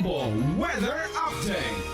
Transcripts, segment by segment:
Bombo Weather Update.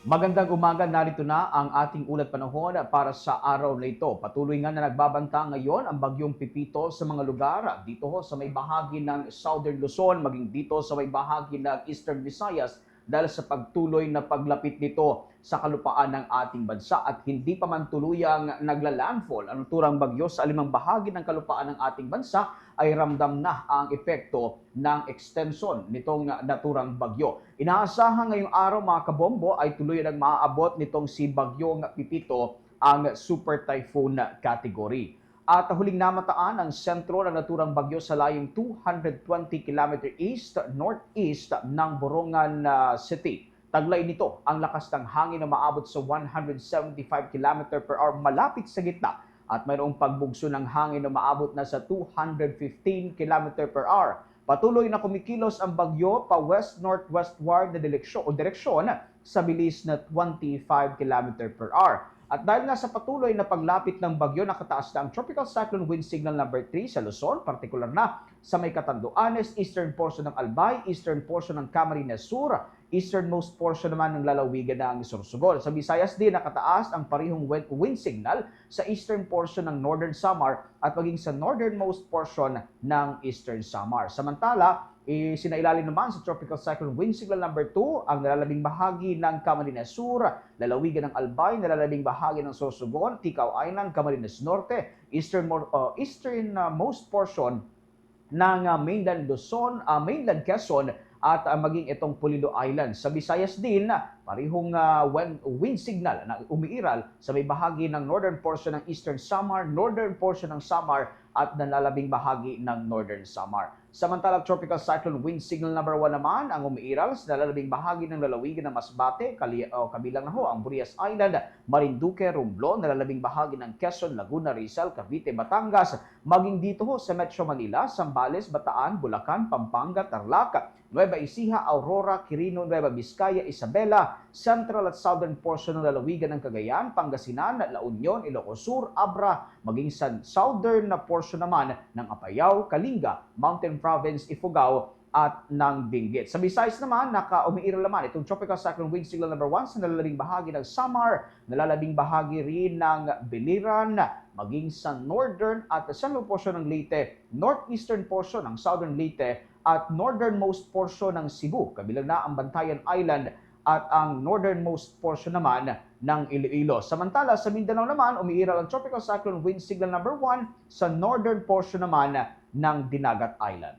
Magandang umaga, narito na ang ating ulat panahon para sa araw na ito. Patuloy nga na nagbabanta ngayon ang bagyong Pipito sa mga lugar dito ho sa may bahagi ng Southern Luzon, maging dito sa may bahagi ng Eastern Visayas dahil sa pagtuloy na paglapit nito sa kalupaan ng ating bansa at hindi pa man tuluyang nagla-landfall ang turang bagyo sa alimang bahagi ng kalupaan ng ating bansa ay ramdam na ang epekto ng extension nitong naturang bagyo. Inaasahan ngayong araw mga kabombo ay tuloy nang maaabot nitong si Bagyong Pipito ang Super Typhoon category. At huling namataan ang sentro ng naturang bagyo sa layong 220 km east northeast ng Borongan uh, City. Taglay nito ang lakas ng hangin na maabot sa 175 km per hour malapit sa gitna at mayroong pagbugso ng hangin na maabot na sa 215 km per hour. Patuloy na kumikilos ang bagyo pa west-northwestward na direksyon direksyon sa bilis na 25 km per hour. At dahil nga sa patuloy na paglapit ng bagyo, nakataas na ang Tropical Cyclone Wind Signal number 3 sa Luzon, partikular na sa may Catanduanes, eastern portion ng Albay, eastern portion ng Camarines Sur, easternmost portion naman ng lalawigan ng Sorsogon. Sa Visayas din, nakataas ang parihong wind- signal sa eastern portion ng Northern Samar at maging sa northernmost portion ng Eastern Samar. Samantala, eh, sinailalim naman sa Tropical Cyclone Wind Signal number 2 ang nalalabing bahagi ng Camarines Sur, lalawigan ng Albay, nalalabing bahagi ng Sorsogon, Ticao Island, Camarines Norte, eastern uh, easternmost portion ng uh, mainland Luzon, uh, mainland Quezon at uh, maging itong Pulido Island. Sa Visayas din, parihong uh, wind, wind signal na umiiral sa may bahagi ng northern portion ng Eastern Samar, northern portion ng Samar at nalalabing bahagi ng Northern Samar. Samantalang Tropical Cyclone Wind Signal number 1 naman ang umiiral sa nalalabing bahagi ng lalawigan ng Masbate, kali, o kabilang na ho ang Burias Island, Marinduque, Romblon, nalalabing bahagi ng Quezon, Laguna, Rizal, Cavite, Batangas, maging dito ho sa Metro Manila, Sambales, Bataan, Bulacan, Pampanga, Tarlac, Nueva Ecija, Aurora, Quirino, Nueva Vizcaya, Isabela, Central at Southern portion ng lalawigan ng Cagayan, Pangasinan, La Union, Ilocos Sur, Abra, maging sa southern na portion naman ng Apayao, Kalinga, Mountain Province, Ifugao, at ng Benguet. Sa Visayas naman, naka-umiiral naman itong Tropical Cyclone Wind Signal number 1 sa nalalabing bahagi ng Samar, nalalabing bahagi rin ng Biliran, maging sa northern at central portion ng Leyte, northeastern portion ng southern Leyte, at northernmost portion ng Cebu, kabilang na ang Bantayan Island at ang northernmost portion naman ng Iloilo. Samantala, sa Mindanao naman, umiiral ang Tropical Cyclone Wind Signal number 1 sa northern portion naman ng Dinagat Island.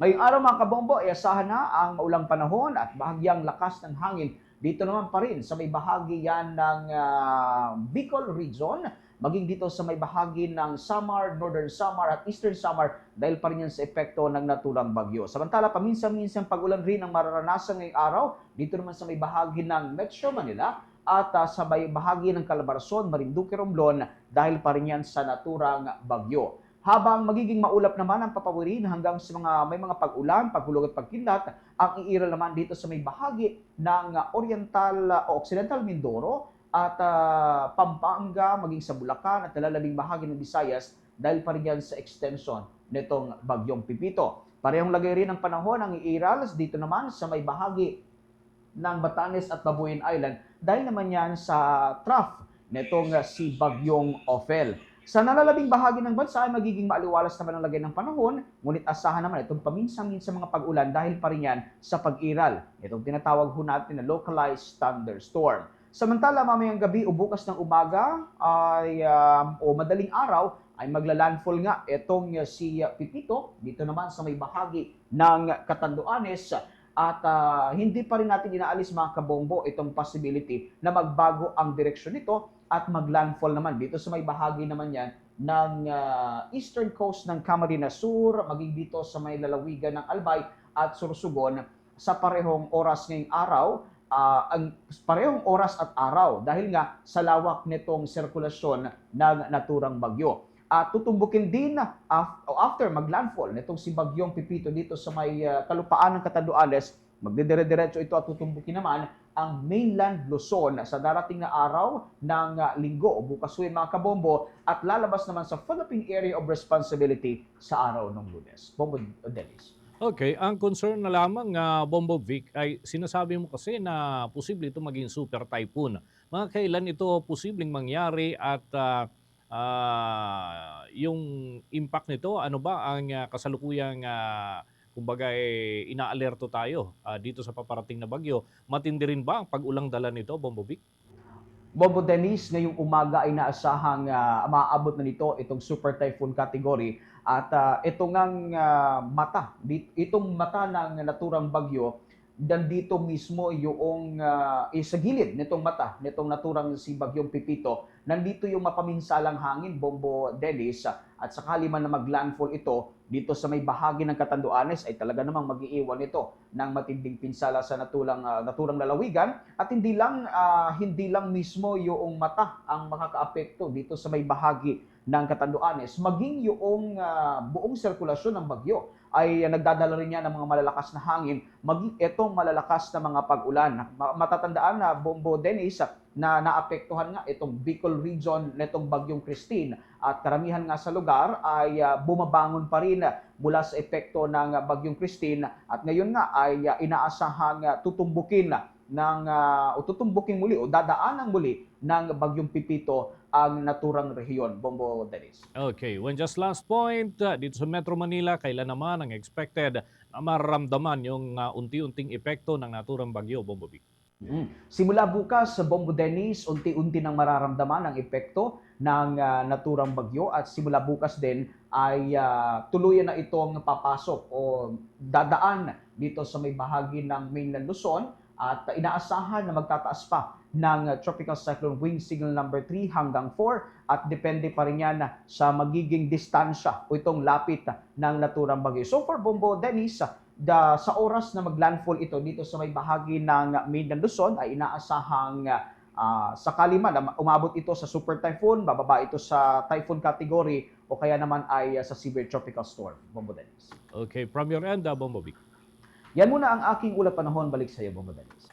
Ngayong araw mga kabombo, ay asahan na ang maulang panahon at bahagyang lakas ng hangin. Dito naman pa rin sa may bahagi yan ng ah, Bicol Region, maging dito sa may bahagi ng Samar, Northern Samar at Eastern Samar dahil pa rin yan sa epekto ng naturang bagyo. Samantala, paminsan-minsan pag-ulan rin ang mararanasan ngayong araw dito naman sa may bahagi ng Metro Manila at ah, sa may bahagi ng Calabarzon, Marinduque, Romblon dahil pa rin yan sa naturang bagyo. Habang magiging maulap naman ang papawirin hanggang sa mga may mga pag-ulan, paghulog at pagkilat, ang iiral naman dito sa may bahagi ng Oriental ah, o Occidental Mindoro at ah, Pampanga, maging sa Bulacan at nalalabing bahagi ng Visayas dahil pa rin yan sa extension nitong bagyong Pipito. Parehong lagay rin ng panahon ang iiral dito naman sa may bahagi ng Batanes at Babuyan Island dahil naman yan sa trough nitong ah, si Bagyong Ophel. Sa nalalabing bahagi ng bansa ay magiging maaliwalas naman ang lagay ng panahon, ngunit asahan naman itong paminsan-minsan mga pag-ulan dahil pa rin yan sa pag-iral. Itong tinatawag ho natin na localized thunderstorm. Samantala, mamayang gabi o bukas ng umaga ay, um, o madaling araw ay magla-landfall nga itong uh, si uh, Pipito dito naman sa may bahagi ng Catanduanes at ah, hindi pa rin natin inaalis mga kabombo itong possibility na magbago ang direksyon nito at maglandfall naman. Dito sa may bahagi naman yan ng ah, eastern coast ng Camarines Sur, maging dito sa may lalawigan ng Albay at Sursugon sa parehong oras ngayong araw, ah, ang parehong oras at araw dahil nga sa lawak nitong sirkulasyon ng naturang bagyo. At tutumbukin din o after maglandfall nitong si Bagyong Pipito dito sa may ah, kalupaan ng Catanduanes, magdidire-diretso ito at tutumbukin naman ang mainland Luzon sa darating na araw ng ah, linggo o bukas huwin mga kabombo at lalabas naman sa Philippine Area of Responsibility sa araw ng lunes. Bombo Dennis. Okay, ang concern na lamang nga Bombo Vic ay sinasabi mo kasi na posible ito maging super typhoon. Mga kailan ito posibleng mangyari at ah, ah, yung impact nito, ano ba ang ah, kasalukuyang ah, kumbaga eh, inaalerto tayo ah, dito sa paparating na bagyo? Matindi rin ba ang pag-ulang dala nito, Bombo Vic? Bobo Dennis, ngayong umaga ay naasahang uh, maaabot na nito itong super typhoon category at ah, ito ngang ah, mata, itong mata ng naturang bagyo, nandito mismo yung uh, sa gilid nitong mata, nitong naturang si Bagyong Pipito, nandito yung mapaminsalang hangin, Bombo Dennis, at sakali man na maglandfall ito dito sa may bahagi ng Katanduanes ay talaga namang mag-iiwan ito ng matinding pinsala sa natulang ah, naturang lalawigan. At hindi lang ah, hindi lang mismo yung mata ang makakaapekto dito sa may bahagi ng Katanduanes maging yung ah, buong sirkulasyon ng bagyo ay nagdadala rin niya ng mga malalakas na hangin. Maging itong malalakas na mga pag-ulan. Ma- matatandaan na Bombo Dennis na naapektuhan nga itong Bicol region nitong bagyong Christine. At karamihan nga sa lugar ay ah, bumabangon pa rin mula sa epekto ng bagyong Christine. At ngayon nga ay ah, inaasahang ah, tutumbukin ng o tutumbukin muli o dadaanan muli ng bagyong Pipito ang naturang rehiyon Bombo Dennis. Okay, one just last point, ah, dito sa Metro Manila, kailan naman ang expected na mararamdaman yung ah, unti-unting epekto ng naturang bagyo, Bombo Vic? Mm. Simula bukas sa Bombo Dennis, unti-unti nang mararamdaman ang epekto ng ah, naturang bagyo at simula bukas din ay ah, tuluyan na itong papasok o dadaan dito sa may bahagi ng mainland Luzon at inaasahan na magtataas pa ng Tropical Cyclone Wind Signal number 3 hanggang 4 at depende pa rin yan sa magiging distansya o itong lapit ng naturang bagyo. So for Bombo Dennis, da, sa oras na maglandfall ito dito sa may bahagi ng mainland Luzon ay inaasahang ah, sakali man umabot ito sa super typhoon, bababa ito sa typhoon category o kaya naman ay ah, sa severe tropical storm. Bombo Dennis. Okay, from your end, ah, Bombo Vic. Yan muna ang aking ulat panahon. Balik sa iyo, Dennis.